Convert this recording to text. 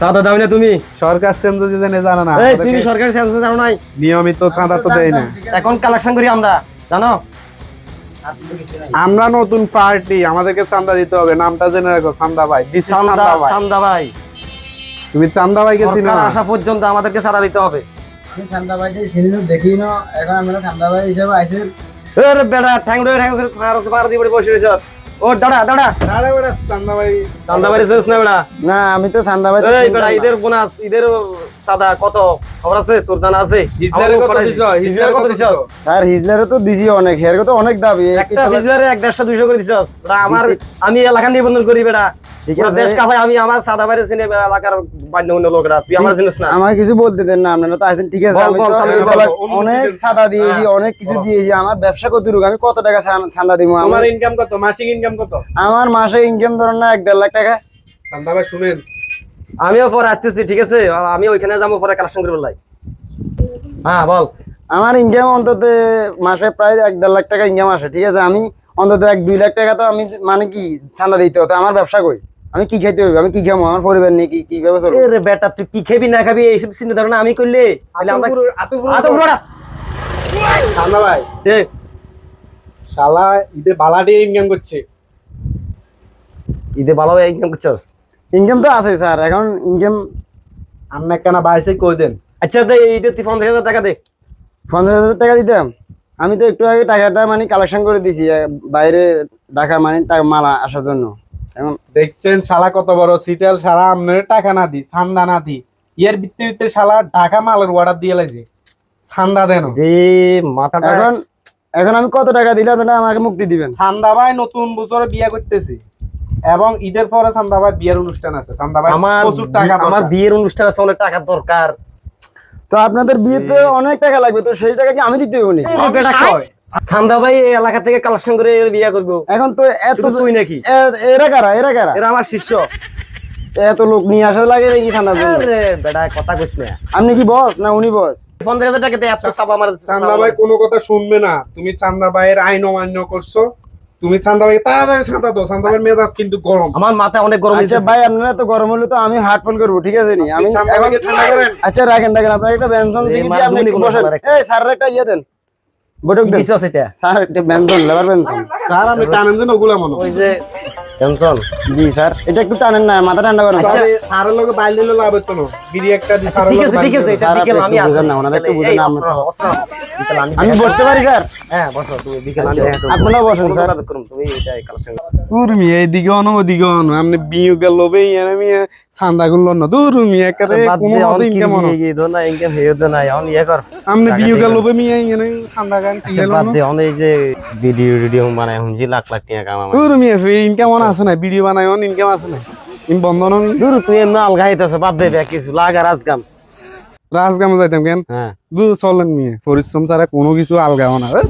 চাঁদা দাও না তুমি। সরকার জেনে জানা না। এই তুমি সরকারি জানো নাই? নিয়মিত চাঁদা তো দেয় না। এখন কালেকশন করি আমরা জানো? আমরা নতুন পার্টি আমাদেরকে চাঁদা দিতে হবে। নামটা জেনে রাখো চান্দা ভাই। দিস চান্দা চান্দা ভাই। চান্দা ভাই। তুমি চান্দা ভাইকে চিনো না? আসা পর্যন্ত আমাদেরকে চাঁদা দিতে হবে। আমি চান্দাবাইটাই চিনি দেখি ন। এখন আমরা চান্দাবাই হিসেবে আইসে এরে বেটা ঠ্যাং বসে রয়েছ। ও দাঁড়া দাঁড়া। দাঁড়া বেড়া চান্দা ভাই চান্দা বাড়ি শেষ না বেড়া? না আমি তো চান্দাবাই এই বেড়া ঈদের বোনাস ঈদের সাদা কত? খবর আছে? তোর জানা আছে? হিজলারে কত দিছো? হিজলারে কত দিছো? স্যার হিজলারে তো দিছি অনেক হের কত অনেক দাবি। একটা হিজলারে এক দেড়শো দুইশো করে দিছো আমার আমি এলাকা নিবন্ধন করি বেটা আমার কিছু বলতে দেন না আপনারা তো আছেন ঠিক আছে অনেক সাদা দিয়েছি হ্যাঁ, অনেক কিছু দিয়েছি আমার ব্যবসা কত রুক আমি কত টাকা চান্দা দিব আমার? ইনকাম কত? মাসিক ইনকাম কত? আমার মাসে ইনকাম ধরেন না এক দেড় লাখ টাকা। চান্দা ভাই শুনেন। আমিও পরে আসতেছি ঠিক আছে? আমি ওইখানে যাব পরে কালেকশন করে বললাই হ্যাঁ বল। আমার ইনকাম অন্তত মাসে প্রায় এক দেড় লাখ টাকা ইনকাম আসে ঠিক আছে? আমি অন্তত এক দুই লাখ টাকা তো আমি মানে কি চান্দা দিতে হতো আমার ব্যবসা কই? আমি কি খাইতে হবে আমি কি খাব আমার পরিবার নিয়ে কি কীভাবে চলবো এ রে বেটা তুই কি খাবি না খাবি এইসব চিন্তা ধারণা আমি করলে? তাহলে আমরা আতুপুর আতো বুড়া চান্দা ভাই। এ। শালা ঈদে বালাটি ইনকাম করছে। ঈদে ভালো ইনকাম করছস? ইনকাম তো আছে স্যার এখন ইনকাম আপনি একখানা বাইসে কই দেন? আচ্ছা দে এইটা তুই পঞ্চাশ হাজার টাকা দে। পঞ্চাশ হাজার টাকা দিতাম। আমি তো একটু আগে টাকাটা মানে কালেকশন করে দিছি বাইরে ঢাকা মানে টাকা মালা আসার জন্য। এখন দেখছেন শালা কত বড় সিটেল শালা আপনার টাকা না দি সান্দা না দি এর ভিত্তি ভিত্তি শালা ঢাকা মালের অর্ডার দিয়ে লাইছে। সান্দা দেন। দে মাথাটা এখন এখন আমি কত টাকা দিলে আপনারা আমাকে মুক্তি দিবেন। সান্দা ভাই নতুন বছরে বিয়ে করতেছে। এবং ঈদের পরে সান্দা ভাই বিয়ের অনুষ্ঠান আছে। সান্দা ভাই আমার প্রচুর টাকা আমার বিয়ের অনুষ্ঠান আছে অনেক টাকার দরকার। তো আপনাদের বিয়েতে অনেক টাকা লাগবে তো সেই টাকা কি আমি দিতে হবে নাকি? সান্দা ভাই এই এলাকা থেকে কালেকশন করে বিয়ে করব। এখন তো এত তুই নাকি? এরা কারা এরা কারা? এরা আমার শিষ্য। এত লোক নিয়ে আসা লাগে নাকি বেটা কথা কইস না। আপনি কি বস না উনি বস? পঞ্চাশ হাজার টাকাতে এত চাপ আমার চান্দা ভাই কোনো কথা শুনবে না। তুমি চান্দা ভাইয়ের আইন অমান্য করছ। তুমি চান্দা ভাই তাড়াতাড়ি চান্দা দাও। চান্দা ভাইয়ের মেজাজ কিন্তু গরম। আমার মাথা অনেক গরম আচ্ছা ভাই আপনারা তো গরম হলে তো আমি হার্ট ফোন করব ঠিক আছে নি? আমি ঠান্ডা করেন। আচ্ছা রাখেন রাখেন। আপনার একটা মার আপনি বসেন। এই স্যার একটা ইয়ে দেন। বটক আছে এটা? স্যার একটা বেনসন লেবার ব্যঞ্জন স্যার আমি টানেন যেন ওগুলা মনে ওই যে টেনশন জি স্যার। এটা একটু টানেন না মাথা ঠান্ডা করেন। আচ্ছা, স্যারের লোকে বাইল দিলে লাভ হতো না। বিড়ি একটা দি স্যারের ঠিক আছে ঠিক আছে এটা বিকেল আমি একটু আসি। বুঝান না, ওনারা একটু বুঝান এই না, আমরা- আমি আমি বসতে পারি স্যার। হ্যাঁ বসো তুমি বিকেল আমি আচ্ছা, দেখা বসেন, স্যার। তুমি এটাই কালেকশন। দূর মিয়া এদিকে অন ওদিকে অন আপনি বিয়ে গেল বে মিয়া সান্দা গুলো না। দূর মিয়া একারে বাদ কোনো দে, মতে কি ইনকাম বিয়ে গিয়ে ধর না, ইনকাম হইও তো নাই, অন ইয়ে কর। আপনি টাকা গেল। বে মিয়া ইয়ানে সান্দা গান কি আচ্ছা, গেল বাদ দে, অন এই যে ভিডিও টিডিও বানায়, হুঁজি লাখ লাখ টাকা কাম। দূর মিয়া ইনকাম অন আছে না ভিডিও বানায় ইনকাম আছে না। ইম বন্ধন দূর, তুই এমনি আলগা হইতেছ, বাপ দে, দেখ কিছু, লাগা রাজগাম। রাজগামে যাইতাম কেন? হ্যাঁ। দূর চলেন নিয়ে পরিশ্রম ছাড়া কোনো কিছু আলগা না এ।